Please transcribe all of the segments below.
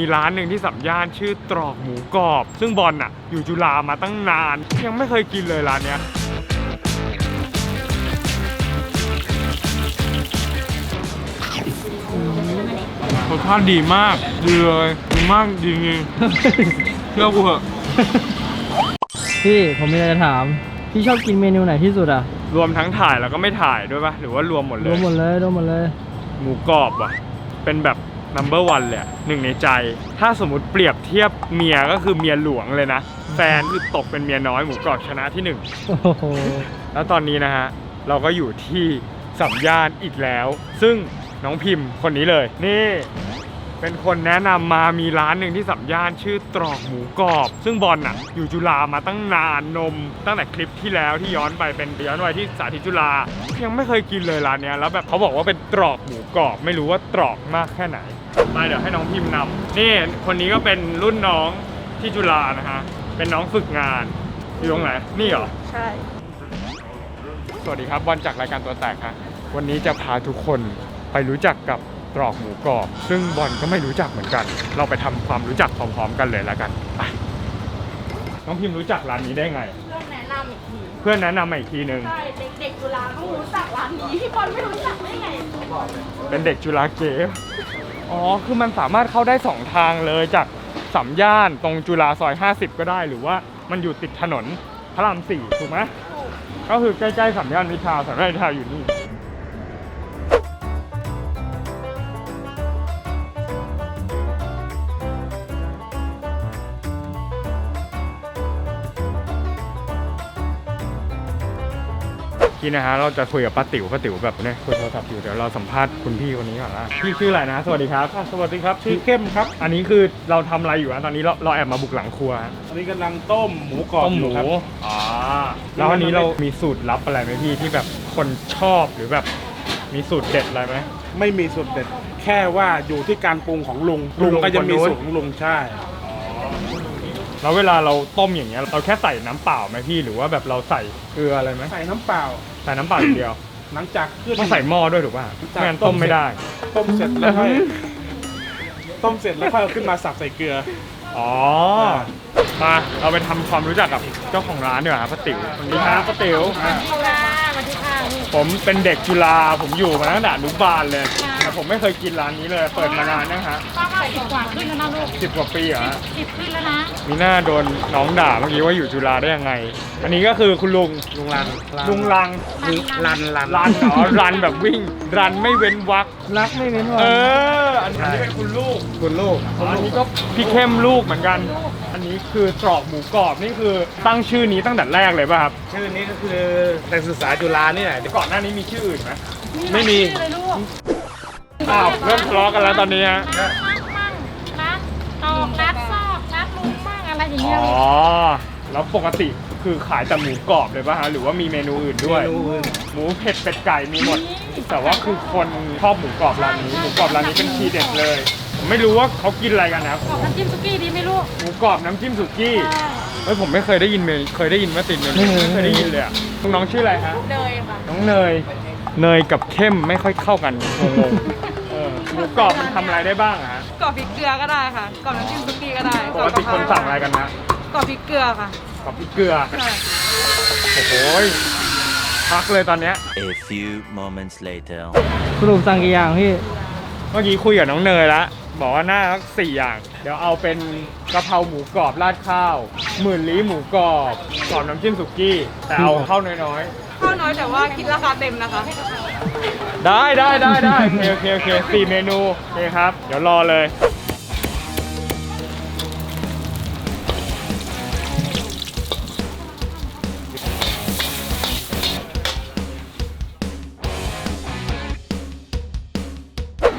มีร้านหนึ่งที่สัมย่านชื่อตรอกหมูกรอบ ซึ่งบอลน่ะ อยู่จุฬามาตั้งนาน ยังไม่เคยกินเลยร้านเนี้ยรสชาติดีมาก ดีเลยดีมากจริงๆเชื่อกูเหอะพี่ผมมีอะไรจะถาม พี่ชอบกินเมนูไหนที่สุดอะรวมทั้งถ่ายแล้วก็ไม่ถ่ายด้วยปะหรือว่ารวมหมดเลรวยมหมดเลยรวมหมดเลย หมูกรอบว่ะ เป็นแบบ number one เลยอะหนึ่งในใจ ถ้าสมมติเปรียบเทียบเมียก็คือเมียหลวงเลยนะ แฟนคือตกเป็นเมียน้อยหมูกรอบชนะที่หนึ่งโอ้โหแล้วตอนนี้นะฮะ เราก็อยู่ที่สัมย่านอีกแล้ว ซึ่งน้องพิมพ์คนนี้เลย นี่เป็นคนแนะนำมามีร้านหนึ่งที่สัมย่านชื่อตรอกหมูกรอบ ซึ่งบอลน่ะอยู่จุฬามาตั้งนานนม ตั้งแต่คลิปที่แล้วที่ย้อนไปเป็นย้อนไปที่สาธิตจุฬายังไม่เคยกินเลยร้านเนี้ยแล้วแบบเขาบอกว่าเป็นตรอกหมูกรอบ ไม่รู้ว่าตรอกมากแค่ไหน มาเดี๋ยวให้น้องพิมพ์นำนี่คนนี้ก็เป็นรุ่นน้องที่จุฬานะฮะ เป็นน้องฝึกงาน อยู่ตรงไหน นี่เหรอ ใช่ สวัสดีครับบอลจากรายการตัวแตกครับวันนี้จะพาทุกคนไปรู้จักกับตรอกหมูกรอบ ซึ่งบอลก็ไม่รู้จักเหมือนกัน เราไปทำความรู้จักพร้อมๆกันเลยแล้วกันไปน้องพิมพ์รู้จักร้านนี้ได้ไง เพื่อนแนะนำอีกทีเพื่อนแนะนำมาอีกทีนึง ใช่เด็กๆจุฬาต้องรู้จักร้านนี้พี่บอลไม่รู้จักได้ไงเป็นเด็กจุฬาเกฟ อ๋อ คือมันสามารถเข้าได้สองทางเลยจากสัมย่านตรงจุฬาซอย 50 ก็ได้ หรือว่ามันอยู่ติดถนนพระรามสี่ถูกไหมก็คือใกล้ๆสัมย่านมิตรทาวน์สัมย่านมิตรทาวน์อยู่นี่ พี่นะฮะเราจะคุยกับป้าติ๋วป้าติ๋วแบบเนี่ยคุยโทรศัพท์อยู่เดี๋ยวเราสัมภาษณ์คุณพี่คนนี้ก่อนนะพี่ชื่ออะไรนะ สวัสดีครับ สวัสดีครับชื่อเข้มครับ อันนี้คือเราทำอะไรอยู่นะตอนนี้เราเราแอบมาบุกหลังครัวฮะอันนี้กำลังต้มหมูกรอบต้มอหยู่มูครับอ๋อแล้วอันนี้เรามีสูตรลับอะไรไหมพี่ที่แบบคนชอบหรือแบบมีสูตรเด็ดอะไรไหม ไม่มีสูตรเด็ด แค่ว่าอยู่ที่การปรุงของลุงลุลุงงก็จะมีคนนู้นสูตรของลุงใช่ แล้วเวลาเราต้มอย่างเงี้ยเราแค่ใส่น้ำเปล่าไหมพี่หรือว่าแบบเราใส่เกลืออะไรไหมใส่น้ำเปล่า ใส่น้ำเปล่าอย่างเดียว หลังจากขึ้น ต้องใส่หม้อด้วยถูกป่ะจากไม่งั้นต้ต้มมไม่ได้ ต้มเสร็จแล้วค่อยต้มเสร็จแล้วค่อยเอาขึ้นมาสับใส่เกลือ อ๋อ มาเราไปทำความรู้จักกับเจ้าของร้านดีกว่าครับป้าติ๋วสวัสดีครับป้าติ๋ว ค่ะสวัสดีค่ะผมเป็นเด็กจุฬาผมอยู่มาตั้งแต่อนุบาลเลยแต่ ผมไม่เคยกินร้านนี้เลย เปิดมานานนะฮะป้ามาสิบกว่าขึ้นแล้วนะลูกสิบกว่าปีเหรอฮะสิบขึ้นแล้วนะมีหน้าโดนน้องด่าเมื่อกี้ว่าอยู่จุฬาได้ยังไง อันนี้ก็คือคุณลุงลุงรันลุงลังรันรันรันอ๋อรันแบบวิ่ง รันไม่เว้นวักรักไม่เว้นวัเอนออันนี้เป็นคุณลูก คุณลูกอันนี้ก็พี่เข้มลูกเหมือนกัน อันนี้คือตรอกหมูกรอบนี่คือตั้งชื่อนี้ตั้งแต่แรกเลยป่ะครับ ชื่อนี้ก็คือนักศึกษาจุฬานี่แหละก่อนหน้านี้มีชื่ออื่นไหมไม่มีเลยลูก อ้าวเริ่มทะเลาะกันแล้วตอนนี้ฮะมั่งมั่งรักตอกรักซอกรักลุงมั่งอะไรอย่างเงี้ยอ๋อ แล้วปกติคือขายแต่หมูกรอบเลยป่ะฮะ หรือว่ามีเมนูอื่นด้วยเมนูอื่นหมูเผ็ดเป็ดไก่มีหมด แต่ว่าคือคนชอบหมูกรอบร้านนี้ หมูกรอบร้านนี้เป็นทีเด็ดเลย ผมไม่รู้ว่าเขากินอะไรกันนะครับ บอกน้ำจิ้มซุกี้ดีไหมลูกหมูกรอบน้ำจิ้มสุกี้เฮ้ยผมไม่เคยได้ยินเมนูเคยได้ยินว่าติดเมนูไม่เคยได้ยินเลยอะน้องๆชื่ออะไรฮะเลยค่ะ น้องเนย เนยกับเข้มไม่ค่อยเข้ากันงงๆเออ หมูกรอบมันทำอะไรได้บ้างอะฮะกรอบพริกเกลือก็ได้ค่ะกรอบน้ำจิ้มซุกี้ก็ได้ปกติคนสั่งอะไรกันนะกรอบพริกเกลือค่ะกับพริกเกลือใช่โอ้โหยพักเลยตอนเนี้ย A few moments later. สรุปสั่งกี่อย่างพี่ เมื่อกี้คุยกับน้องเนยแล้วบอกว่าหน้าสักสี่อย่าง เดี๋ยวเอาเป็นกะเพราหมูกรอบราดข้าว หมื่นลี้หมูกรอบกรอบน้ำจิ้มสุกี้ แต่เอาข้าวน้อยข้าวน้อยแต่ว่าคิดราคาเต็มนะคะๆได้ได้ได้ได้โอเคโอเคโอเคสี่เมนูโอเคครับ เดี๋ยวรอเลย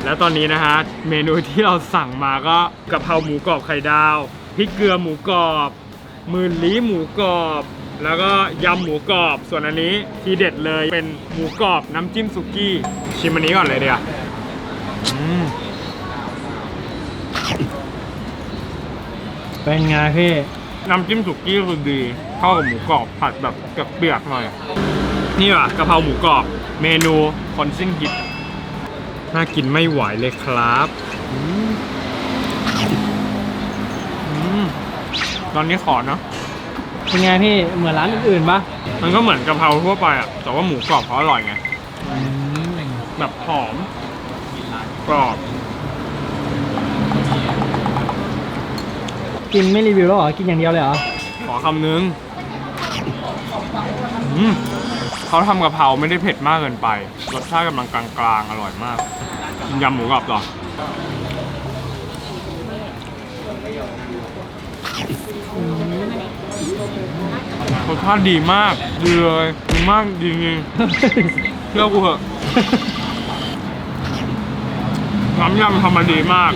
แล้วตอนนี้นะฮะ เมนูที่เราสั่งมาก็กะเพราหมูกรอบไข่ดาวพริกเกลือหมูกรอบ มืนลี้หมูกรอบ แล้วก็ยำหมูกรอบ ส่วนอันนี้ทีเด็ดเลยเป็นหมูกรอบน้ำจิ้มสุกี้ ชิมอันนี้ก่อนเลยเดียวเป็นไงพี่ น้ำจิ้มสุกี้คือดีเข้ากับหมูกรอบผัดแบบกับเปียกหน่อย นี่ว่ะกะเพราหมูกรอบ เมนูคนสิ้นคิด น่ากินไม่ไหวเลยครับอืมตอนนี้ขอเนาะ เป็นไงพี่เหมือนร้านอื่นๆปะมันก็เหมือนกะเพราทั่วไปอะ แต่ว่าหมูกรอบเขาอร่อยไงแบบหอมกรอบ กินไม่รีวิวแล้วเหรอ กินอย่างเดียวเลยเหรอ ขอคำนึงอืมเขาทำกะเพราไม่ได้เผ็ดมากเกินไป รสชาติกำลังกลางๆ อร่อยมากกินยำหมูกรอบต่อ รสชาติดีมากดีเลยดีมากดีจริงๆเชื่อกูเถอะน้ำยำทำมาดีมาก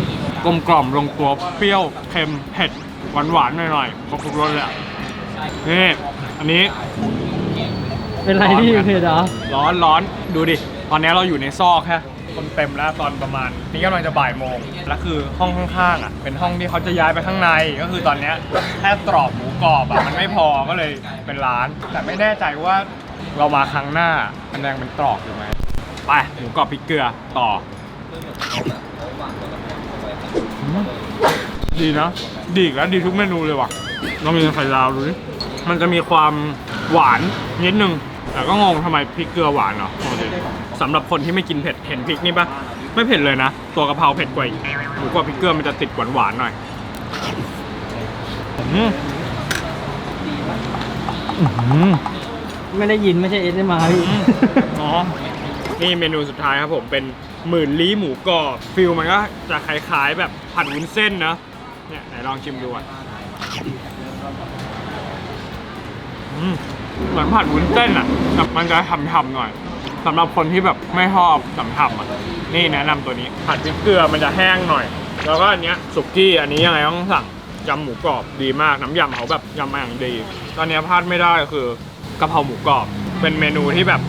กลมกล่อมลงตัวเปรี้ยวเค็มเผ็ดหวานหวานๆหน่อยๆครบทุกรสเลยอะนี่อันนี้ เป็นไรพี่เผ็ดเหรอร้อนร้อนดูดิ ตอนนี้เราอยู่ในซอกแค่ คนเต็มแล้วตอนประมาณ นี่กำลังจะบ่ายโมงแล้วคือห้องข้างๆอะเป็นห้องที่เขาจะย้ายไปข้างในก็คือตอนเนี้ยแค่ตรอกหมูกรอบอะมันไม่พอก็เลยเป็นร้าน แต่ไม่แน่ใจว่าเรามาครั้งหน้ามันยังเป็นตรอกอยู่ไหมไปหมูกรอบพริกเกลือต่อดีนะ ดีอีกแล้วดีทุกเมนูเลยว่ะลองกินไข่ดาวดูดิมันจะมีความหวานนิดนึง แต่ก็งงทำไมพริกเกลือหวานเนาะปกติสำหรับคนที่ไม่กินเผ็ดเห็นพริกนี่ปะไม่เผ็ดเลยนะ ตัวกะเพราเผ็ดกว่าอีกหมูกรอบพริกเกลือมันจะติดหวานหวานๆหน่อยอืมอื้อหือไม่ได้ยินไม่ใช่เอสมาพี่อืมอ๋อนี่เมนูสุดท้ายครับผมเป็นหมื่นลี้หมูกรอบฟิลมันก็จะคล้ายๆ แบบผัดวุ้นเส้นนะเนี่ยไหนลองชิมดูอะ อืม เหมือนผัดวุ้นเส้นอะแต่มันจะทำๆหน่อยสำหรับคนที่แบบไม่ชอบทำๆอะนี่แนะนำตัวนี้ผัดพริกเกลือมันจะแห้งหน่อย แล้วก็อันเนี้ยสุกี้อันนี้ยังไงต้องสั่งยำหมูกรอบดีมากน้ำยำเขาแบบยำมาอย่างดี ตอนนี้พลาดไม่ได้คือกะเพราหมูกรอบ เป็นเมนูที่แบบ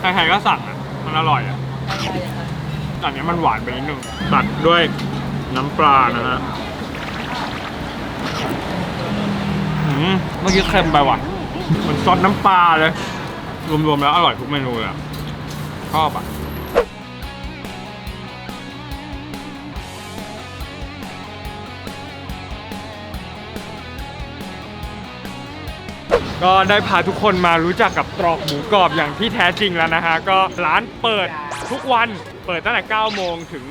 ใครๆก็สั่งอะมันอร่อยอะตอันนี้มันหวานไปนิดนึงตัดด้วยน้ำปลานะฮะอืมเมื่อกี้เค็มไปว่ะ มันซอสน้ำปลาเลย รวมๆแล้วอร่อยทุกเมนูเลยอะชอบอะก็ได้พาทุกคนมารู้จักกับตรอกหมูกรอบอย่างที่แท้จริงแล้วนะฮะ ก็ร้านเปิดทุกวันเปิดตั้งแต่ 9 โมงถึง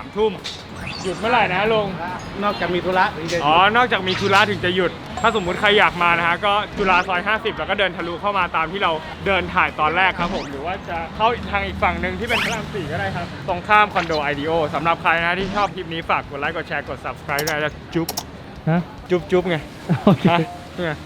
3ทุ่ม หยุดเมื่อไหร่นะลุง นอกจากมีธุระถึงจะอ๋อ นอกจากมีธุระถึงจะหยุด ถ้าสมมุติใครอยากมานะฮะ ก็จุฬาซอย 50 แล้วก็เดินทะลุเข้ามาตามที่เราเดินถ่ายตอนแรกครับผม หรือว่าจะเข้าทางอีกฝั่งหนึ่งที่เป็นพระรามสี่ก็ได้ครับ ตรงข้ามคอนโดไอเดโอสำหรับใครนะที่ชอบคลิปนี้ฝากกดไลค์ กดแชร์ กด subscribe ได้แล้วจุ๊บ ฮะ จุ๊บจุ๊บไงโอเคฮะเนี่ย